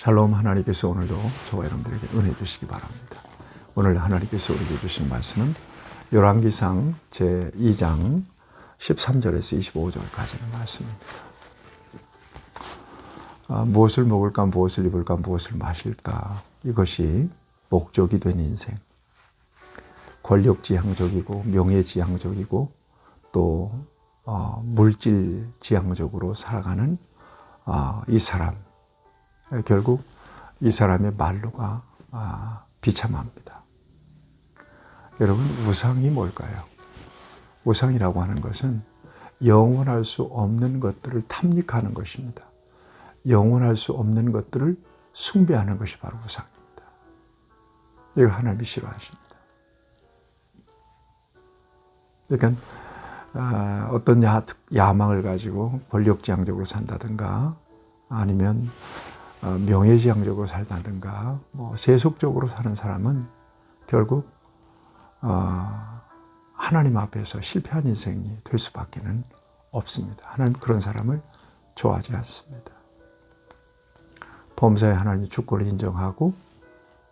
샬롬 하나님께서 오늘도 저와 여러분들에게 은혜 주시기 바랍니다. 오늘 하나님께서 우리에게 주신 말씀은 열왕기상 제2장 13절에서 25절까지의 말씀입니다. 아, 무엇을 먹을까, 무엇을 입을까, 무엇을 마실까 이것이 목적이 된 인생. 권력지향적이고 명예지향적이고 또 어, 물질지향적으로 살아가는 어, 이 사람 결국 이 사람의 말로가 아, 비참합니다. 여러분 우상이 뭘까요? 우상이라고 하는 것은 영원할 수 없는 것들을 탐닉하는 것입니다. 영원할 수 없는 것들을 숭배하는 것이 바로 우상입니다. 이걸 하나님이 싫어하십니다. 그러니까 아, 어떤 야, 야망을 가지고 권력지향적으로 산다든가 아니면 어, 명예지향적으로 살다든가 뭐 세속적으로 사는 사람은 결국 어, 하나님 앞에서 실패한 인생이 될 수밖에는 없습니다. 하나님 그런 사람을 좋아하지 않습니다. 범사에 하나님의 주권을 인정하고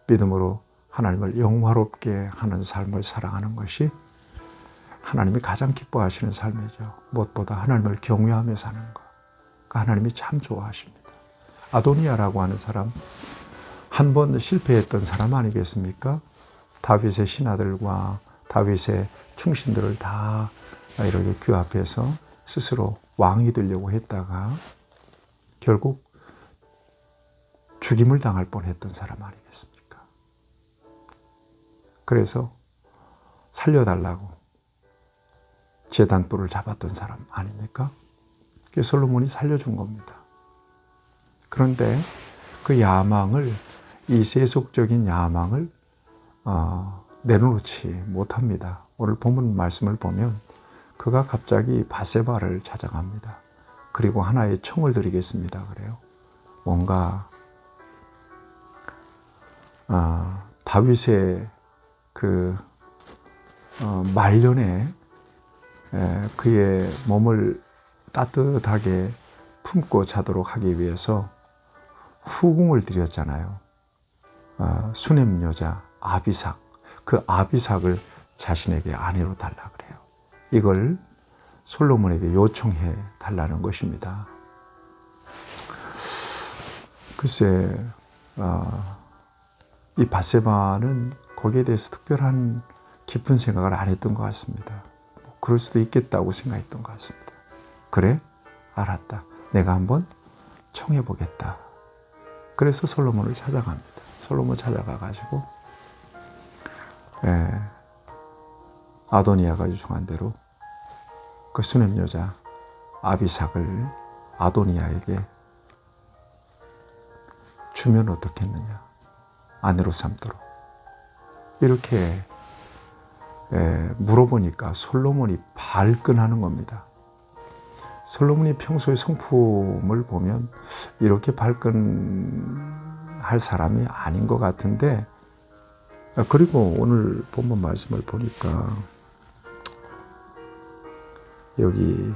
믿음으로 하나님을 영화롭게 하는 삶을 살아가는 것이 하나님이 가장 기뻐하시는 삶이죠. 무엇보다 하나님을 경외하며 사는 것. 그 하나님이 참 좋아하십니다. 아도니아라고 하는 사람, 한 번 실패했던 사람 아니겠습니까? 다윗의 신하들과 다윗의 충신들을 다 이렇게 규합해서 스스로 왕이 되려고 했다가 결국 죽임을 당할 뻔했던 사람 아니겠습니까? 그래서 살려달라고 재단불을 잡았던 사람 아닙니까? 그 솔로몬이 살려준 겁니다. 그런데 그 야망을 이 세속적인 야망을 어, 내려놓지 못합니다. 오늘 본문 말씀을 보면 그가 갑자기 바세바를 찾아갑니다. 그리고 하나의 청을 드리겠습니다. 그래요. 뭔가 어, 다윗의 그 어, 말년에 에, 그의 몸을 따뜻하게 품고 자도록 하기 위해서 후궁을 드렸잖아요. 어, 수냄 여자 아비삭 그 아비삭을 자신에게 아내로 달라 그래요. 이걸 솔로몬에게 요청해 달라는 것입니다. 글쎄 어, 이 바세바는 거기에 대해서 특별한 깊은 생각을 안 했던 것 같습니다. 뭐 그럴 수도 있겠다고 생각했던 것 같습니다. 그래? 알았다. 내가 한번 청해 보겠다. 그래서 솔로몬을 찾아갑니다. 솔로몬 찾아가 가지고 예, 아도니아가 요청한 대로 그 수냄 여자 아비삭을 아도니아에게 주면 어떻겠느냐 아내로 삼도록 이렇게 예, 물어보니까 솔로몬이 발끈하는 겁니다. 솔로몬이 평소에 성품을 보면 이렇게 발끈할 사람이 아닌 것 같은데 아, 그리고 오늘 본문 말씀을 보니까 여기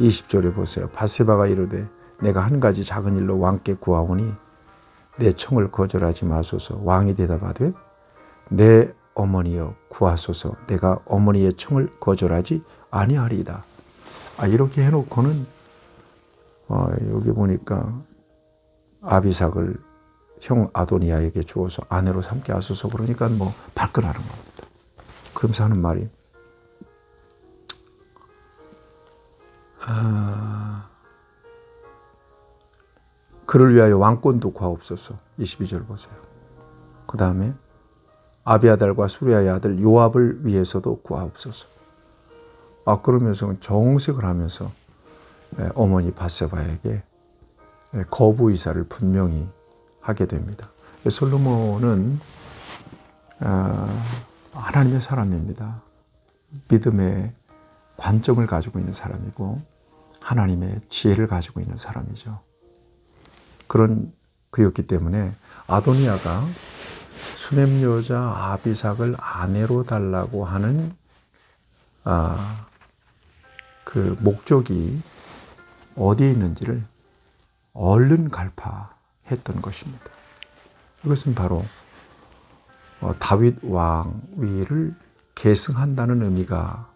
20절에 보세요. 바세바가 이르되 내가 한 가지 작은 일로 왕께 구하오니 내 청을 거절하지 마소서. 왕이 대답하되 내 어머니여 구하소서. 내가 어머니의 청을 거절하지 아니하리이다. 아, 이렇게 해놓고는 어, 여기 보니까 아비삭을 형 아도니아에게 주어서 아내로 삼게 하소서 그러니까 뭐 발끈하는 겁니다. 그러면서 하는 말이 아, 그를 위하여 왕권도 구하옵소서 22절 보세요. 그 다음에 아비아달과 수리아의 아들 요압을 위해서도 구하옵소서. 아 그러면서 정색을 하면서 예, 어머니 바세바에게 예, 거부 의사를 분명히 하게 됩니다. 솔로몬은 아, 하나님의 사람입니다. 믿음의 관점을 가지고 있는 사람이고 하나님의 지혜를 가지고 있는 사람이죠. 그런 그였기 때문에 아도니아가 수냄 여자 아비삭을 아내로 달라고 하는 아, 그 목적이 어디에 있는지를 얼른 갈파해야 했던 것입니다. 이것은 바로 어, 다윗 왕 위를 계승한다는 의미가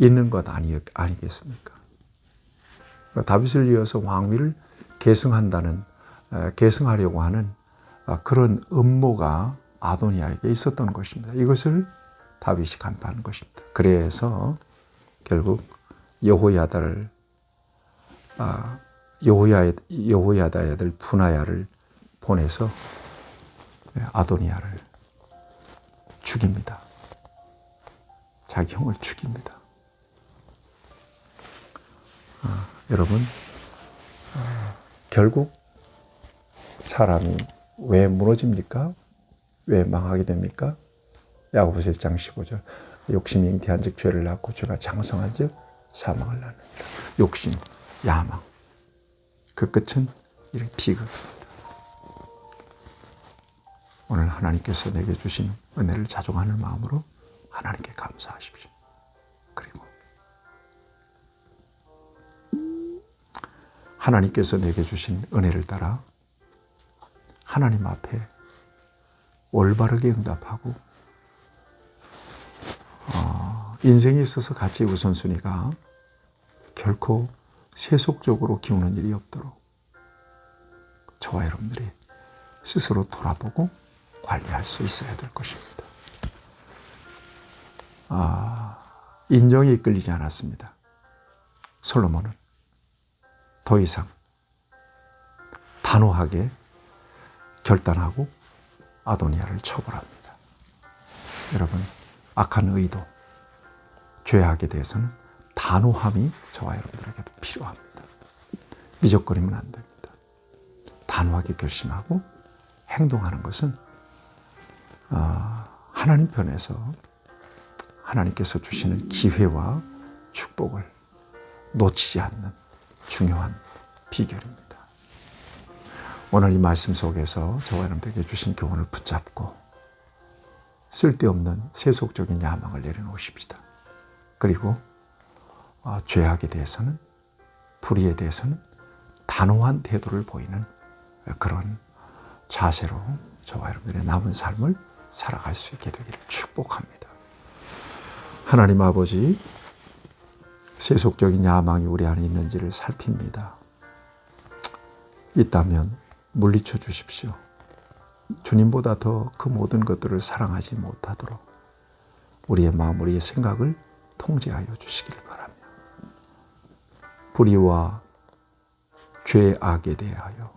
있는 것 아니, 아니겠습니까? 그러니까 다윗을 이어서 왕위를 계승한다는 에, 계승하려고 하는 아, 그런 음모가 아도니아에게 있었던 것입니다. 이것을 다윗이 간파한 것입니다. 그래서 결국 여호야다를 아, 여호야 여호야다의 아들 분하야를 보내서 아도니아를 죽입니다. 자기 형을 죽입니다. 아, 여러분 아, 결국 사람이 왜 무너집니까? 왜 망하게 됩니까? 야고보서 1장 15절 욕심이 잉태한 즉 죄를 낳고 죄가 장성한 즉 사망을 낳는다. 욕심, 야망. 그 끝은 이렇게 비극입니다. 오늘 하나님께서 내게 주신 은혜를 자종하는 마음으로 하나님께 감사하십시오. 그리고 하나님께서 내게 주신 은혜를 따라 하나님 앞에 올바르게 응답하고 어, 인생에 있어서 가치 우선순위가 결코 세속적으로 기우는 일이 없도록 저와 여러분들이 스스로 돌아보고 관리할 수 있어야 될 것입니다. 아, 인정에 이끌리지 않았습니다. 솔로몬은 더 이상 단호하게 결단하고 아도니아를 처벌합니다. 여러분, 악한 의도, 죄악에 대해서는 단호함이 저와 여러분들에게도 필요합니다. 미적거리면 안 됩니다. 단호하게 결심하고 행동하는 것은 아, 하나님 편에서 하나님께서 주시는 기회와 축복을 놓치지 않는 중요한 비결입니다. 오늘 이 말씀 속에서 저와 여러분들에게 주신 교훈을 붙잡고 쓸데없는 세속적인 야망을 내려놓으십시다. 그리고 어, 죄악에 대해서는 불의에 대해서는 단호한 태도를 보이는 그런 자세로 저와 여러분들의 남은 삶을 살아갈 수 있게 되기를 축복합니다. 하나님 아버지, 세속적인 야망이 우리 안에 있는지를 살핍니다. 있다면 물리쳐 주십시오. 주님보다 더 그 모든 것들을 사랑하지 못하도록 우리의 마음, 우리의 생각을 통제하여 주시길 바라며 불의와 죄악에 대하여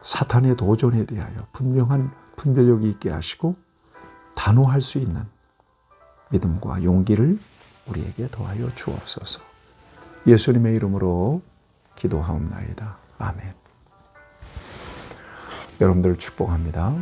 사탄의 도전에 대하여 분명한 분별력이 있게 하시고 단호할 수 있는 믿음과 용기를 우리에게 더하여 주옵소서. 예수님의 이름으로 기도하옵나이다. 아멘. 여러분들 축복합니다.